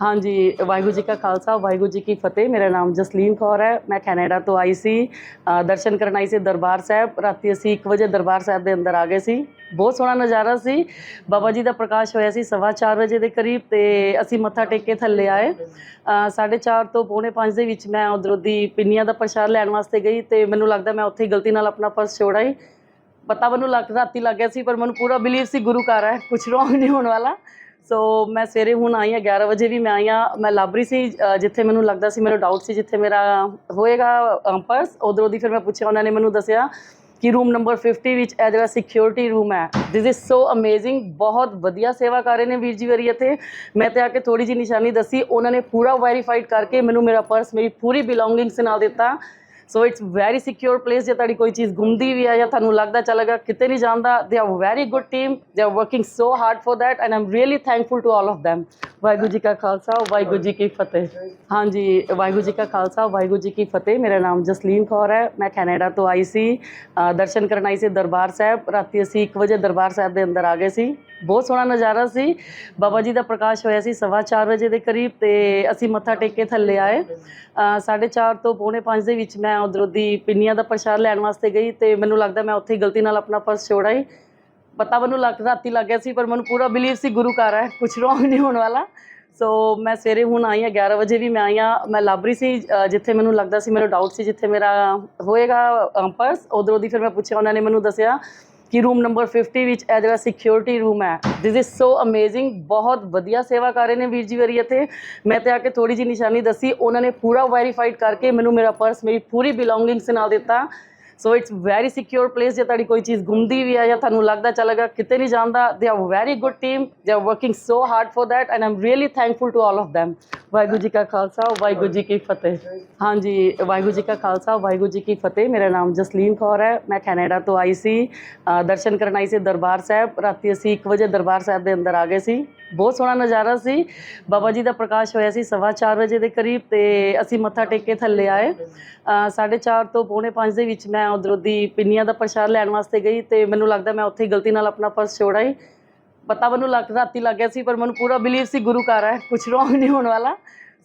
ਹਾਂਜੀ ਵਾਹਿਗੁਰੂ ਜੀ ਕਾ ਖਾਲਸਾ ਵਾਹਿਗੁਰੂ ਜੀ ਕੀ ਫਤਿਹ। ਮੇਰਾ ਨਾਮ ਜਸਲੀਨ ਕੌਰ ਹੈ। ਮੈਂ ਕੈਨੇਡਾ ਤੋਂ ਆਈ ਸੀ। ਦਰਸ਼ਨ ਕਰਨ ਆਈ ਸੀ ਦਰਬਾਰ ਸਾਹਿਬ। ਰਾਤੀ ਅਸੀਂ 1 ਵਜੇ ਦਰਬਾਰ ਸਾਹਿਬ ਦੇ ਅੰਦਰ ਆ ਗਏ ਸੀ। ਬਹੁਤ ਸੋਹਣਾ ਨਜ਼ਾਰਾ ਸੀ। ਬਾਬਾ ਜੀ ਦਾ ਪ੍ਰਕਾਸ਼ ਹੋਇਆ ਸੀ ਸਵਾ ਚਾਰ ਵਜੇ ਦੇ ਕਰੀਬ ਤੇ ਅਸੀਂ ਮੱਥਾ ਟੇਕ ਕੇ ਥੱਲੇ ਆਏ। ਅ, ਸਾਢੇ ਚਾਰ ਤੋਂ ਪੌਣੇ ਪੰਜ ਦੇ ਵਿੱਚ ਮੈਂ ਉਧਰੋਂ ਦੀ ਪਿੰਨੀਆਂ ਦਾ ਪ੍ਰਸ਼ਾਦ ਲੈਣ ਵਾਸਤੇ ਗਈ ਤੇ ਮੈਨੂੰ ਲੱਗਦਾ ਮੈਂ ਉੱਥੇ ਗਲਤੀ ਨਾਲ ਆਪਣਾ ਪਰਸ ਛੋੜ ਆਈ ਪਤਾ ਮੈਨੂੰ ਲੱਗ ਰਾਤੀ ਲੱਗ ਗਿਆ ਸੀ ਪਰ ਮੈਨੂੰ ਪੂਰਾ ਬਿਲੀਵ ਸੀ ਗੁਰੂ ਘਰ ਹੈ। ਕੁਝ ਰੋਂਗ ਨਹੀਂ ਹੋਣ ਵਾਲਾ। ਸੋ ਮੈਂ ਸਵੇਰੇ ਹੁਣ ਆਈ ਹਾਂ 11 ਵਜੇ ਵੀ ਮੈਂ ਆਈ ਹਾਂ। ਮੈਂ ਲੱਭ ਰਹੀ ਸੀ ਜਿੱਥੇ ਮੈਨੂੰ ਲੱਗਦਾ ਸੀ ਮੇਰਾ ਡਾਊਟ ਸੀ, ਜਿੱਥੇ ਮੇਰਾ ਹੋਏਗਾ ਪਰਸ ਉਧਰੋਂ ਦੀ ਫਿਰ ਮੈਂ ਪੁੱਛਿਆ, ਉਹਨਾਂ ਨੇ ਮੈਨੂੰ ਦੱਸਿਆ ਕਿ ਰੂਮ ਨੰਬਰ 50 ਵਿੱਚ ਇਹ ਜਿਹੜਾ ਸਿਕਿਉਰਿਟੀ ਰੂਮ ਹੈ ਦਿਸ ਇਜ਼ ਸੋ ਅਮੇਜ਼ਿੰਗ ਬਹੁਤ ਵਧੀਆ ਸੇਵਾ ਕਰ ਰਹੇ ਨੇ ਵੀਰ ਜੀ ਵਰੀ ਇੱਥੇ। ਮੈਂ ਤੇ ਆ ਕੇ ਥੋੜੀ ਜਿਹੀ ਨਿਸ਼ਾਨੀ ਦੱਸੀ, ਉਹਨਾਂ ਨੇ ਪੂਰਾ ਵੈਰੀਫਾਈਡ ਕਰਕੇ ਮੈਨੂੰ ਮੇਰਾ ਪਰਸ ਮੇਰੀ ਪੂਰੀ ਬਿਲੋਂਗਿੰਗਸ ਨਾਲ ਦਿੱਤਾ। So it's very secure place ਜੇ ਤੁਹਾਡੀ ਕੋਈ ਚੀਜ਼ ਗੁੰਮਦੀ ਵੀ ਆ ਜਾਂ ਤੁਹਾਨੂੰ ਲੱਗਦਾ ਚਲੇਗਾ ਕਿਤੇ ਨਹੀਂ ਜਾਂਦਾ they are very good team they are working so hard for that and I'm really thankful to all of them. Waheguru ji ਕਾ ਖਾਲਸਾ, ਵਾਹਿਗੁਰੂ ਜੀ ਕੀ ਫਤਿਹ। ਹਾਂਜੀ, ਵਾਹਿਗੁਰੂ ਜੀ ਕਾ ਖਾਲਸਾ, ਵਾਹਿਗੁਰੂ ਜੀ ਕੀ ਫਤਿਹ। ਮੇਰਾ ਨਾਮ ਜਸਲੀਨ ਕੌਰ ਹੈ। ਮੈਂ ਕੈਨੇਡਾ ਤੋਂ ਆਈ ਸੀ। ਦਰਸ਼ਨ ਕਰਨ ਆਈ ਸੀ ਦਰਬਾਰ ਸਾਹਿਬ। ਰਾਤੀ ਅਸੀਂ 1 ਵਜੇ ਦਰਬਾਰ ਸਾਹਿਬ ਦੇ ਅੰਦਰ ਆ ਗਏ ਸੀ। ਬਹੁਤ ਸੋਹਣਾ ਨਜ਼ਾਰਾ ਸੀ। ਬਾਬਾ ਜੀ ਦਾ ਪ੍ਰਕਾਸ਼ ਹੋਇਆ ਸੀ 4:30 ਵਜੇ ਦੇ ਕਰੀਬ ਤੇ ਅਸੀਂ ਮੱਥਾ ਟੇਕ ਕੇ ਥੱਲੇ ਆਏ। 4:30 ਤੋਂ 5:30 ਦੇ ਵਿੱਚ ਮੈਂ ਮੈਂ ਉਧਰੋਂ ਦੀ ਪਿੰਨੀਆਂ ਦਾ ਪ੍ਰਸ਼ਾਦ ਲੈਣ ਵਾਸਤੇ ਗਈ ਤੇ ਮੈਨੂੰ ਲੱਗਦਾ ਮੈਂ ਉੱਥੇ ਹੀ ਗਲਤੀ ਨਾਲ ਆਪਣਾ ਪਰਸ ਛੋੜਾ ਆਈ ਪਤਾ ਮੈਨੂੰ ਲੱਗ, ਰਾਤੀ ਲੱਗ ਗਿਆ ਸੀ, ਪਰ ਮੈਨੂੰ ਪੂਰਾ ਬਿਲੀਵ ਸੀ ਗੁਰੂ ਘਰ ਹੈ ਕੁਝ ਰੋਂਗ ਨਹੀਂ ਹੋਣ ਵਾਲਾ। ਸੋ ਮੈਂ ਸਵੇਰੇ ਹੁਣ ਆਈ ਹਾਂ 11 ਵਜੇ ਵੀ ਮੈਂ ਆਈ ਹਾਂ। ਮੈਂ ਲੱਭ ਰਹੀ ਸੀ ਜਿੱਥੇ ਮੈਨੂੰ ਲੱਗਦਾ ਸੀ ਮੇਰਾ ਡਾਊਟ ਸੀ ਜਿੱਥੇ ਮੇਰਾ ਹੋਏਗਾ ਪਰਸ ਉਧਰੋਂ ਦੀ ਫਿਰ ਮੈਂ ਪੁੱਛਿਆ, ਉਹਨਾਂ ਨੇ ਮੈਨੂੰ ਦੱਸਿਆ ਕਿ ਰੂਮ ਨੰਬਰ 50 ਵਿੱਚ ਇਹ ਜਿਹੜਾ ਸਿਕਿਉਰਿਟੀ ਰੂਮ ਹੈ ਦਿਸ ਇਜ਼ ਸੋ ਅਮੇਜ਼ਿੰਗ ਬਹੁਤ ਵਧੀਆ ਸੇਵਾ ਕਰ ਰਹੇ ਨੇ ਵੀਰ ਜੀ ਵਰੀ ਇੱਥੇ। ਮੈਂ ਤੇ ਆ ਕੇ ਥੋੜੀ ਜਿਹੀ ਨਿਸ਼ਾਨੀ ਦੱਸੀ, ਉਹਨਾਂ ਨੇ ਪੂਰਾ ਵੈਰੀਫਾਈਡ ਕਰਕੇ ਮੈਨੂੰ ਮੇਰਾ ਪਰਸ ਮੇਰੀ ਪੂਰੀ ਬਿਲੋਂਗਿੰਗਸ ਨਾਲ ਦਿੱਤਾ। So it's very secure place ਜੇ ਤੁਹਾਡੀ ਕੋਈ ਚੀਜ਼ ਗੁੰਮਦੀ ਵੀ ਆ ਜਾਂ ਤੁਹਾਨੂੰ ਲੱਗਦਾ ਚੱਲ ਗਿਆ ਕਿਤੇ ਨਹੀਂ ਜਾਂਦਾ they are very good team they are working so hard for that and I'm really thankful to all of them. Waheguru ji ਕਾ ਖਾਲਸਾ, ਵਾਹਿਗੁਰੂ ਜੀ ਕੀ ਫਤਿਹ। ਹਾਂਜੀ, ਵਾਹਿਗੁਰੂ ਜੀ ਕਾ ਖਾਲਸਾ, ਵਾਹਿਗੁਰੂ ਜੀ ਕੀ ਫਤਿਹ। ਮੇਰਾ ਨਾਮ ਜਸਲੀਨ ਕੌਰ ਹੈ, ਮੈਂ ਕੈਨੇਡਾ ਤੋਂ ਆਈ ਸੀ ਦਰਸ਼ਨ ਕਰਨ ਆਈ ਸੀ ਦਰਬਾਰ ਸਾਹਿਬ। ਰਾਤੀ ਅਸੀਂ 1 ਵਜੇ ਦਰਬਾਰ ਸਾਹਿਬ ਦੇ ਅੰਦਰ ਆ ਗਏ ਸੀ। ਬਹੁਤ ਸੋਹਣਾ ਨਜ਼ਾਰਾ ਸੀ। ਬਾਬਾ ਜੀ ਦਾ ਪ੍ਰਕਾਸ਼ ਹੋਇਆ ਸੀ 4:30 ਵਜੇ ਦੇ ਕਰੀਬ ਤੇ ਅਸੀਂ ਮੱਥਾ ਟੇਕ ਕੇ ਥੱਲੇ ਆਏ। 4:30 ਤੋਂ 5:30 ਦੇ ਵਿੱਚ ਮੈਂ ਮੈਂ ਉਧਰੋਂ ਦੀ ਪਿੰਨੀਆਂ ਦਾ ਪ੍ਰਸ਼ਾਦ ਲੈਣ ਵਾਸਤੇ ਗਈ ਤੇ ਮੈਨੂੰ ਲੱਗਦਾ ਮੈਂ ਉੱਥੇ ਹੀ ਗਲਤੀ ਨਾਲ ਆਪਣਾ ਪਰਸ ਛੋੜ ਆਈ ਪਤਾ ਮੈਨੂੰ ਲੱਗ, ਰਾਤੀ ਲੱਗ ਗਿਆ ਸੀ, ਪਰ ਮੈਨੂੰ ਪੂਰਾ ਬਿਲੀਵ ਸੀ ਗੁਰੂ ਘਰ ਹੈ ਕੁਝ ਰੋਂਗ ਨਹੀਂ ਹੋਣ ਵਾਲਾ।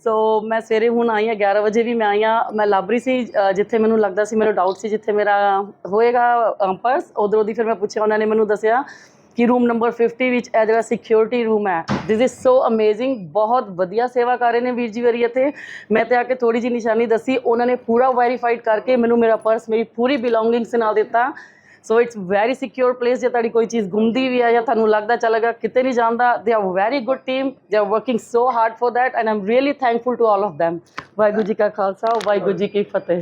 ਸੋ ਮੈਂ ਸਵੇਰੇ ਹੁਣ ਆਈ ਹਾਂ 11 ਵਜੇ ਵੀ ਮੈਂ ਆਈ ਹਾਂ। ਮੈਂ ਲੱਭ ਰਹੀ ਸੀ ਜਿੱਥੇ ਮੈਨੂੰ ਲੱਗਦਾ ਸੀ ਮੇਰਾ ਡਾਊਟ ਸੀ ਜਿੱਥੇ ਮੇਰਾ ਹੋਏਗਾ ਪਰਸ ਉਧਰੋਂ ਦੀ ਫਿਰ ਮੈਂ ਪੁੱਛਿਆ, ਉਹਨਾਂ ਨੇ ਮੈਨੂੰ ਦੱਸਿਆ ਕਿ ਰੂਮ ਨੰਬਰ 50 ਵਿੱਚ ਇਹ ਜਿਹੜਾ ਸਿਕਿਉਰਿਟੀ ਰੂਮ ਹੈ ਥਿਸ ਇਜ਼ ਸੋ ਅਮੇਜ਼ਿੰਗ ਬਹੁਤ ਵਧੀਆ ਸੇਵਾ ਕਰ ਰਹੇ ਨੇ ਵੀਰ ਜੀ ਵਰੀ ਇੱਥੇ। ਮੈਂ ਤੇ ਆ ਕੇ ਥੋੜੀ ਜੀ ਨਿਸ਼ਾਨੀ ਦੱਸੀ, ਉਹਨਾਂ ਨੇ ਪੂਰਾ ਵੈਰੀਫਾਈਡ ਕਰਕੇ ਮੈਨੂੰ ਮੇਰਾ ਪਰਸ ਮੇਰੀ ਪੂਰੀ ਬਿਲੋਂਗਿੰਗਸ ਨਾਲ ਦਿੱਤਾ। So it's very secure place ਜੇ ਤੁਹਾਡੀ ਕੋਈ ਚੀਜ਼ ਗੁੰਮਦੀ ਵੀ ਹੈ ਜਾਂ ਤੁਹਾਨੂੰ ਲੱਗਦਾ ਚਲੇਗਾ ਕਿਤੇ ਨਹੀਂ ਜਾਂਦਾ they are very good team they are working so hard for that and I'm really thankful to all of them Waheguru ji ਕਾ ਖਾਲਸਾ, ਵਾਹਿਗੁਰੂ ਜੀ ਕੀ ਫਤਿਹ।